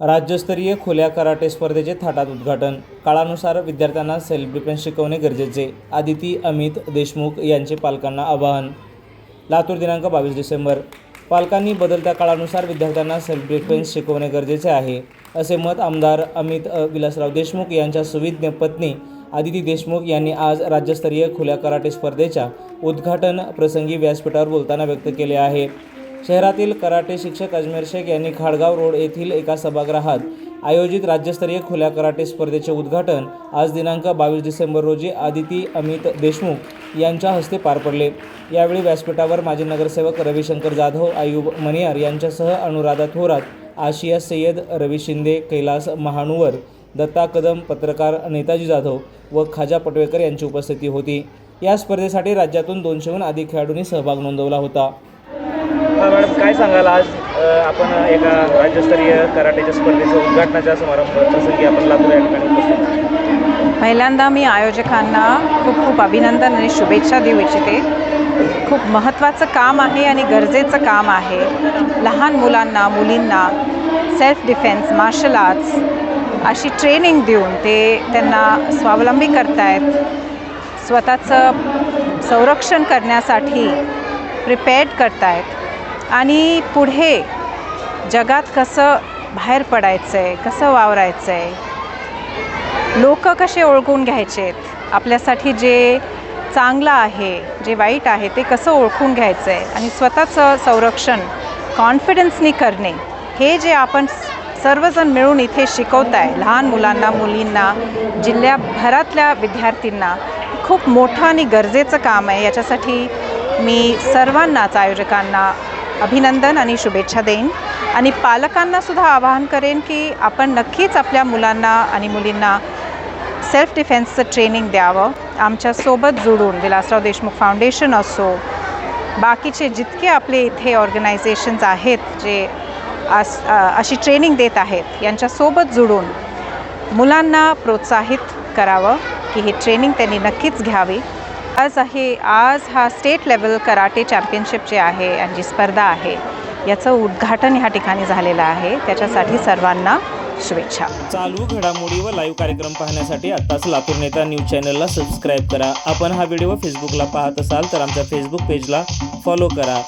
राज्यस्तरीय खुल्या कराटे स्पर्धेचे थाटात उद्घाटन. काळानुसार विद्यार्थ्यांना सेल्फ डिफेन्स शिकवणे गरजेचे आदिती अमित देशमुख यांचे पालकांना आवाहन. लातूर दिनांक बावीस डिसेंबर. पालकांनी बदलत्या काळानुसार विद्यार्थ्यांना सेल्फ डिफेन्स शिकवणे गरजेचे आहे असे मत आमदार अमित विलासराव देशमुख यांच्या सुविज्ञ पत्नी आदिती देशमुख यांनी आज राज्यस्तरीय खुल्या कराटे स्पर्धेच्या उद्घाटन प्रसंगी व्यासपीठावर बोलताना व्यक्त केले आहे. शहरातील कराटे शिक्षक अजमेर शेख यांनी खाडगाव रोड येथील एका सभागृहात आयोजित राज्यस्तरीय खुल्या कराटे स्पर्धेचे उद्घाटन आज दिनांक बावीस डिसेंबर रोजी आदिती अमित देशमुख यांच्या हस्ते पार पडले. यावेळी व्यासपीठावर माजी नगरसेवक रविशंकर जाधव आयुब मनियार यांच्यासह अनुराधा थोरात आशिया सय्यद रवी शिंदे कैलास महानुवर दत्ता कदम पत्रकार नेताजी जाधव व खाजा पटवेकर यांची उपस्थिती होती. या स्पर्धेसाठी राज्यातून दोनशेहून अधिक खेळाडूंनी सहभाग नोंदवला होता. मॅडम काय सांगाल आज आपण एका राज्यस्तरीय कराटेच्या स्पर्धेचं उद्घाटनाच्या समारंभ प्रसंगी आपण लातूर या ठिकाणी उपस्थित पहिल्यांदा मी आयोजकांना खूप खूप अभिनंदन आणि शुभेच्छा देऊ इच्छिते. खूप महत्त्वाचं काम आहे आणि गरजेचं काम आहे. लहान मुलांना मुलींना सेल्फ डिफेन्स मार्शल आर्ट्स अशी ट्रेनिंग देऊन ते त्यांना स्वावलंबी करतायत. स्वतःचं संरक्षण करण्यासाठी प्रिपेअर्ड करतायत. आणि पुढे जगात कसं बाहेर पडायचं आहे कसं वावरायचं आहे लोक कसे ओळखून घ्यायचेत? आपल्यासाठी जे चांगलं आहे जे वाईट आहे ते कसं ओळखून घ्यायचं आहे आणि स्वतःचं संरक्षण कॉन्फिडन्सनी करणे हे जे आपण सर्वजण मिळून इथे शिकवत आहे लहान मुलांना मुलींना जिल्ह्याभरातल्या विद्यार्थ्यांना खूप मोठं आणि गरजेचं काम आहे. याच्यासाठी मी सर्वांनाच आयोजकांना अभिनंदन आणि शुभेच्छा देईन. आणि पालकांनासुद्धा आवाहन करेन की आपण नक्कीच आपल्या मुलांना आणि मुलींना सेल्फ डिफेन्सचं ट्रेनिंग द्यावं. आमच्यासोबत जुळून विलासराव देशमुख फाउंडेशन असो बाकीचे जितके आपले इथे ऑर्गनायझेशन्स आहेत जे आस अशी ट्रेनिंग देत आहेत यांच्यासोबत जुळून मुलांना प्रोत्साहित करावं की ही ट्रेनिंग त्यांनी नक्कीच घ्यावी. आज आहे आज हा स्टेट लेवल कराटे चॅम्पियनशिप जे आहे आणि जी स्पर्धा आहे याचं उद्घाटन ह्या ठिकाणी झालेलं आहे. त्याच्यासाठी सर्वांना शुभेच्छा. चालू घडामोडी व लाईव्ह कार्यक्रम पाहण्यासाठी आताच लातूर नेता न्यूज चॅनलला सबस्क्राईब करा. आपण हा व्हिडिओ फेसबुकला पाहत असाल तर आमच्या फेसबुक पेजला फॉलो करा.